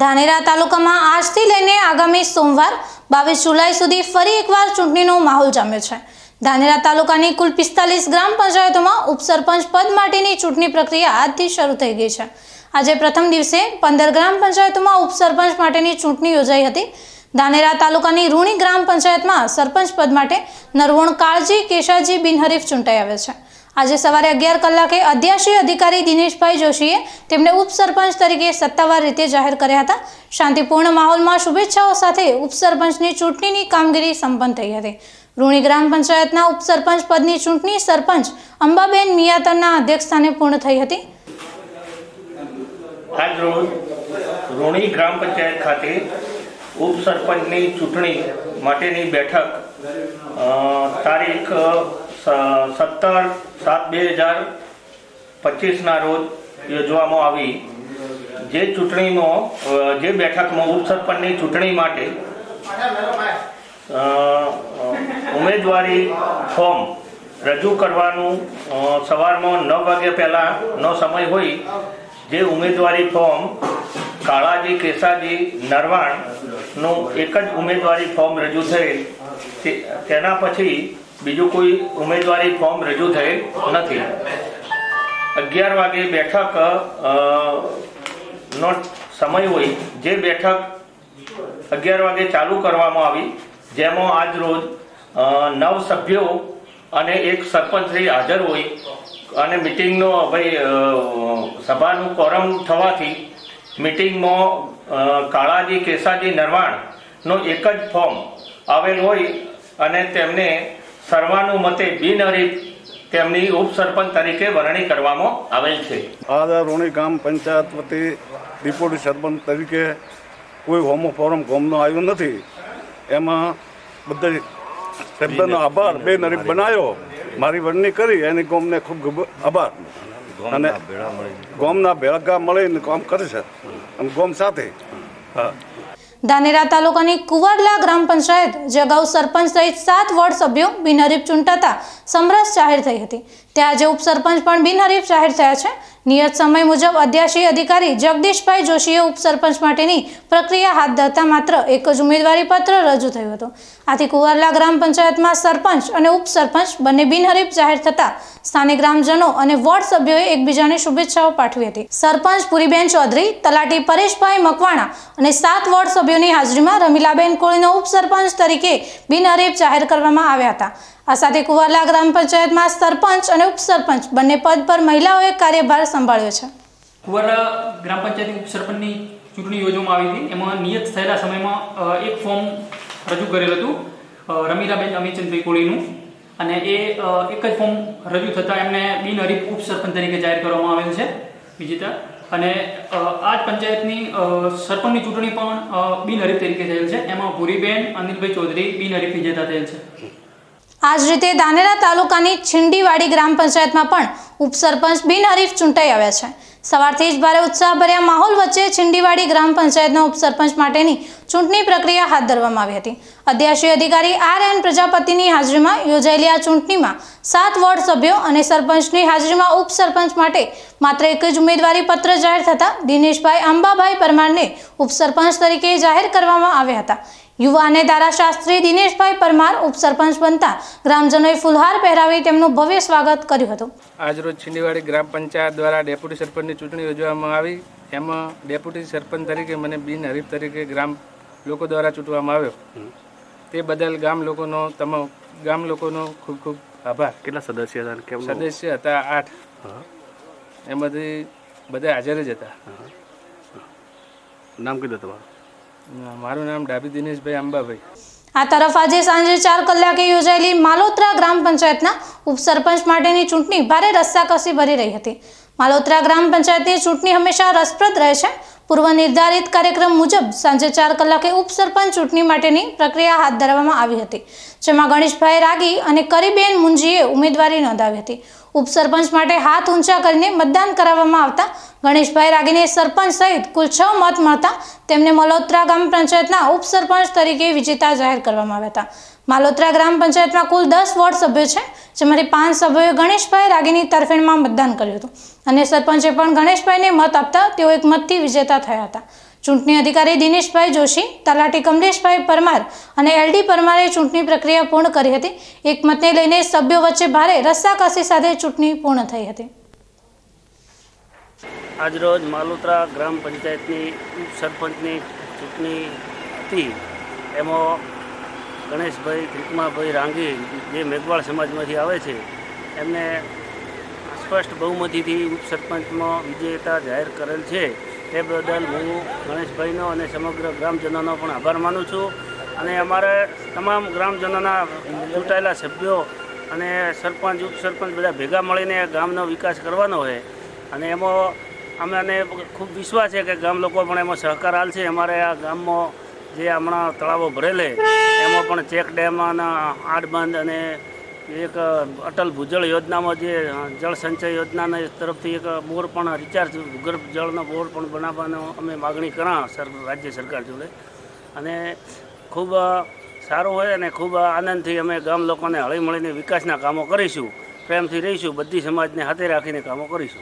ધાનેરા તાલુકામાં આજથી લઈને આગામી સોમવાર બાવીસ જુલાઈ સુધી ફરી એકવાર ચૂંટણીનો માહોલ જામ્યો છે. ધાનેરા તાલુકાની કુલ પિસ્તાલીસ ગ્રામ પંચાયતોમાં ઉપસરપંચ પદ માટેની ચૂંટણી પ્રક્રિયા આજથી શરૂ થઈ ગઈ છે. આજે પ્રથમ દિવસે પંદર ગ્રામ પંચાયતોમાં ઉપસરપંચ માટેની ચૂંટણી યોજાઈ હતી. ધાનેરા તાલુકાની રૂણી ગ્રામ પંચાયતમાં સરપંચ પદ માટે નરવણ કાળજી, કેશાજી બિનહરીફ ચૂંટાઈ આવે છે. આજે સવારે અગિયાર કલાકે અધ્યાશી અધિકારી દિનેશભાઈ જોશીએ તેમને ઉપસરપંચ તરીકે સત્તાવાર રીતે જાહેર કર્યા હતા. શાંતિપૂર્ણ માહોલમાં શુભેચ્છાઓ સાથે ઉપસરપંચની ચૂંટણીની કામગીરી સંપન્ન થઈ હતી. રૂણી ગ્રામ પંચાયતના ઉપસરપંચ પદની ચૂંટણી સરપંચ અંબાબેન મિયાતરના અધ્યક્ષસ્થાને પૂર્ણ થઈ હતી. રૂણી ગ્રામ પંચાયત ખાતે ઉપસરપંચની ચૂંટણી માટેની બેઠક તારીખ સત્તર સાત બે હજાર પચીસના રોજ યોજવામાં આવી. જે ચૂંટણીમાં જે બેઠકમાં ઉપસરપંચની ચૂંટણી માટે ઉમેદવારી ફોર્મ રજૂ કરવાનું સવારમાં નવ વાગ્યા પહેલાંનો સમય હોય, જે ઉમેદવારી ફોર્મ કાળાજી, કેસાજી, નરવાણનું એક જ ઉમેદવારી ફોર્મ રજૂ થયેલ તેના પછી બીજું કોઈ ઉમેદવારી ફોર્મ રજૂ થયેલ નથી. અગિયાર વાગે બેઠક નો સમય હોય, જે બેઠક અગિયાર વાગે ચાલુ કરવામાં આવી, જેમાં આજ રોજ નવ સભ્યો અને એક સરપંચશ્રી હાજર હોય, અને મિટિંગનો ભાઈ સભાનું કોરમ થવાથી મિટિંગમાં કાળાજી, કેસાજી, નરવાણનો એક જ ફોર્મ આવેલ હોય, અને તેમને સર્વાનુમતે બિનહરીફ તેમની ઉપસરપંચ તરીકે વરણી કરવામાં આવેલ છે. આ રોણી ગામ પંચાયત વતી ડિપ્યુટી સરપંચ તરીકે કોઈ હોમો ફોરમ ગોમનો આવ્યો નથી. એમાં બધા શબ્દનો આભાર બે નરીફ બનાવ્યો મારી વરણી કરી એની ગોમને ખૂબ ખૂબ આભાર. અને ગોમના ભેળગા મળીને કામ છે. અને ગોમ સાથે. હા. ધાનેરા તાલુકાની કુવાડલા ગ્રામ પંચાયત, જે અગાઉ સરપંચ સહિત સાત વોર્ડ સભ્યો બિનહરીફ ચૂંટાતા સમરસ જાહેર થઈ હતી. ત્યાં આજે ઉપસરપંચ પણ બિનહરીફ જાહેર થયા છે. નિયત સમય મુજબ અધ્યાશી અધિકારી જગદીશભાઈ જોશીએ ઉપસરપંચ માટેની પ્રક્રિયા હાથ ધરતા માત્ર એક જ ઉમેદવારી પત્ર રજૂ થયું હતું. આથી કુવારલા ગ્રામ પંચાયતમાં સરપંચ અને ઉપસરપંચ બંને બિનહરીફ જાહેર થતા સ્થાનિક ગ્રામજનો અને વોર્ડ સભ્યોએ એકબીજાને શુભેચ્છાઓ પાઠવી હતી. સરપંચ પુરીબેન ચૌધરી, તલાટી પરેશભાઈ મકવાણા અને સાત વોર્ડ સભ્યોની હાજરીમાં રમીલાબેન કોળીનો ઉપસરપંચ તરીકે બિનહરીફ જાહેર કરવામાં આવ્યા હતા. આ સાથે કુવારલા ગ્રામ પંચાયતમાં સરપંચ અને ઉપસરપંચ બંને પદ પર મહિલાઓએ કાર્યભાર સંભાળ્યો છે. કુવારા ગ્રામ પંચાયતની ઉપસરપંચની ચૂંટણી યોજવામાં આવી હતી. એમાં નિયત થયેલા સમયમાં એક ફોર્મ રજૂ કરેલ હતું રમીલાબેન અમીચંદભાઈ કોળીનું. અને એ એક જ ફોર્મ રજૂ થતાં એમને બિનહરીફ ઉપસરપંચ તરીકે જાહેર કરવામાં આવેલ છે, વિજેતા. અને આ જ પંચાયતની સરપંચની ચૂંટણી પણ બિનહરીફ તરીકે થયેલ છે. એમાં ભૂરીબેન, અનિલભાઈ ચૌધરી બિનહરીફ વિજેતા થયેલ છે. આ જ રીતે ધાનેરા તાલુકાની છીંડીવાડી ગ્રામ પંચાયતમાં પણ ઉપસરપંચ બિનહરીફ ચૂંટાઈ આવ્યા છે. સવારથી જ ભારે ઉત્સાહભર્યા માહોલ વચ્ચે છીંડીવાડી ગ્રામ પંચાયતના ઉપસરપંચ માટેની ચૂંટણી પ્રક્રિયા હાથ ધરવામાં આવી હતી. અધ્યક્ષીય અધિકારી આર એન પ્રજાપતિની હાજરીમાં યોજાયેલી આ ચૂંટણીમાં સાત વોર્ડ સભ્યો અને સરપંચની હાજરીમાં ઉપસરપંચ માટે માત્ર એક જ ઉમેદવારી પત્ર જાહેર થતાં દિનેશભાઈ અંબાભાઈ પરમારને ઉપસરપંચ તરીકે જાહેર કરવામાં આવ્યા હતા. યુવા અને ધારાશાસ્ત્રી દિનેશભાઈ પરમાર ઉપસરપંચ બનતા ગ્રામજનોએ ફુલહાર પહેરાવી તેમનું ભવ્ય સ્વાગત કર્યું હતું. આજરોજ છીંડીવાડી ગ્રામ પંચાયત દ્વારા ડેપ્યુટી સરપંચની ચૂંટણી યોજવામાં આવી. એમાં ડેપ્યુટી સરપંચ તરીકે મને બિનહરીફ તરીકે ગ્રામ લોકો દ્વારા ચૂંટવામાં આવ્યો. તે બદલ ગામ લોકોનો તમામ ગામ લોકોનો ખૂબ ખૂબ આભાર. કેટલા સદસ્ય હતા સદસ્ય હતા આઠ. એમાંથી બધા હાજર જ હતા. નામ કીધું તમારું? મારું નામ ડાબી દિનેશભાઈ અંબાભાઈ આ તરફ આજે સાંજે ચાર કલાકે યોજાયેલી માલોત્રા ગ્રામ પંચાયતના ઉપસરપંચ માટેની ચૂંટણી ભારે રસ્સાકસી ભરી રહી હતી. માલોત્રા ગ્રામ પંચાયતની ચૂંટણી હંમેશા રસપ્રદ રહે છે. પૂર્વ નિર્ધારિત કાર્યક્રમ મુજબ સાંજે ચાર કલાકે ઉપસરપંચ ચૂંટણી માટેની પ્રક્રિયા હાથ ધરવામાં આવી હતી, જેમાં ગણેશભાઈ રાગી અને કરીબેન મુંજીએ ઉમેદવારી નોંધાવી હતી. ઉપસરપંચ માટે હાથ ઊંચા કરીને મતદાન કરાવવામાં આવતા ગણેશભાઈ રાગીને સરપંચ સહિત કુલ છ મત મળતા તેમને મલોત્રા ગ્રામ પંચાયતના ઉપસરપંચ તરીકે વિજેતા જાહેર કરવામાં આવ્યા હતા. માલોત્રા ગ્રામ પંચાયતમાં કુલ દસ વોર્ડ સભ્યો છે, જેમાંથી પાંચ સભ્યોએ ગણેશભાઈ રાગીની તરફેણમાં મતદાન કર્યું હતું. અને સરપંચે પણ ગણેશભાઈને મત આપતા તેઓ એક મતથી વિજેતા થયા હતા. ચૂંટણી અધિકારી દિનેશભાઈ જોશી, તલાટી કમલેશભાઈ પરમાર અને એલડી પરમારે ચૂંટણી પ્રક્રિયા પૂર્ણ કરી હતી. એક મતને લઈને સભ્યો વચ્ચે ભારે રસ્સાકસી સાથે ચૂંટણી પૂર્ણ થઈ હતી. આજરોજ માલુત્રા ગ્રામ પંચાયતની ઉપસરપંચની ચૂંટણી હતી. એમાં ગણેશભાઈ ત્રિકમાભાઈ રાંગી જે મેઘવાળ સમાજમાંથી આવે છે, એમને સ્પષ્ટ બહુમતીથી ઉપસરપંચમાં વિજેતા જાહેર કરેલ છે. તે બદલ હું ગણેશભાઈનો અને સમગ્ર ગ્રામજનોનો પણ આભાર માનું છું. અને અમારે તમામ ગ્રામજનોના ચૂંટાયેલા સભ્યો અને સરપંચ ઉપસરપંચ બધા ભેગા મળીને ગામનો વિકાસ કરવાનો હોય. અને એમાં અમને ખૂબ વિશ્વાસ છે કે ગામ લોકો પણ એમાં સહકાર આલશે અમારે આ ગામમાં જે હમણાં તળાવો ભરેલે એમાં પણ ચેક ડેમ અને આડબાંધ અને એક અટલ ભૂજળ યોજનામાં જે જળ સંચય યોજનાના તરફથી એક બોર પણ રિચાર્જ ભૂગર્ભ જળનો બોર પણ બનાવવાનો અમે માગણી કરા સર, રાજ્ય સરકાર જોડે. અને ખૂબ સારું હોય અને ખૂબ આનંદથી અમે ગામ લોકોને હળી મળીને વિકાસના કામો કરીશું, પ્રેમથી રહીશું, બધી સમાજને હાથે રાખીને કામો કરીશું.